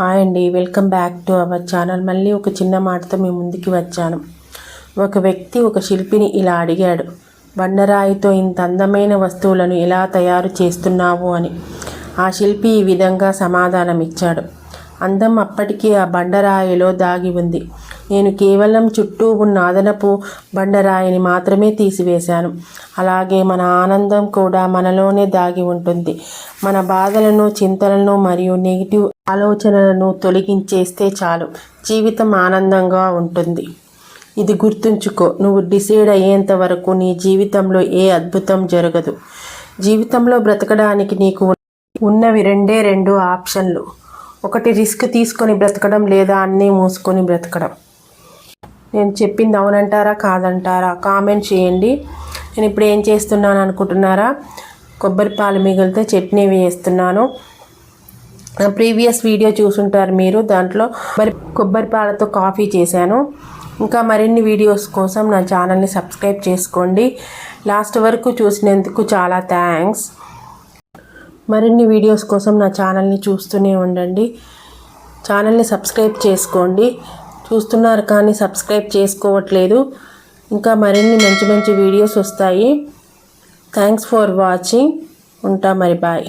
Hi అండి welcome back to our channel. మళ్ళీ ఒక చిన్న మాటతో మీ ముందుకి వచ్చాను. ఒక వ్యక్తి ఒక శిల్పిని ఇలా అడిగాడు బండరాయితో ఇంత అందమైన వస్తువులను ఎలా తయారు చేస్తున్నావు? అని. ఆ శిల్పి ఈ విధంగా సమాధానం ఇచ్చాడు అందం అప్పటికీ ఆ బండరాయిలో దాగి ఉంది. నేను కేవలం చుట్టూ ఉన్న అదనపు బండరాయిని మాత్రమే తీసివేశాను. అలాగే మన ఆనందం కూడా మనలోనే దాగి ఉంటుంది. మన బాధలను చింతలను మరియు నెగిటివ్ ఆలోచనలను తొలగించేస్తే చాలు. జీవితం ఆనందంగా ఉంటుంది. ఇది గుర్తుంచుకో నువ్వు డిసైడ్ అయ్యేంత వరకు నీ జీవితంలో ఏ అద్భుతం జరగదు. జీవితంలో బ్రతకడానికి నీకు ఉన్నవి రెండే రెండు ఆప్షన్లు. ఒకటి రిస్క్ తీసుకొని బ్రతకడం లేదా అన్నీ మూసుకొని బ్రతకడం. నేను చెప్పింది అవునంటారా? కాదంటారా? కామెంట్ చేయండి. నేను ఇప్పుడు ఏం చేస్తున్నాను అనుకుంటున్నారా? కొబ్బరి పాలు మిగిలితే చట్నీ వేస్తున్నాను. ప్రీవియస్ వీడియో చూసుంటారు మీరు. దాంట్లో మరి కొబ్బరి పాలతో కాఫీ చేశాను. ఇంకా మరిన్ని వీడియోస్ కోసం నా ఛానల్ని సబ్స్క్రైబ్ చేసుకోండి. లాస్ట్ వరకు చూసినందుకు చాలా థ్యాంక్స్. మరిన్ని వీడియోస్ కోసం నా ఛానల్ని చూస్తూనే ఉండండి. ఛానల్ని సబ్స్క్రైబ్ చేసుకోండి. చూస్తున్నారు కానీ సబ్స్క్రైబ్ చేసుకోవట్లేదు. ఇంకా మరిన్ని మంచి మంచి వీడియోస్ వస్తాయి. థ్యాంక్స్ ఫర్ వాచింగ్ ఉంటా మరి బాయ్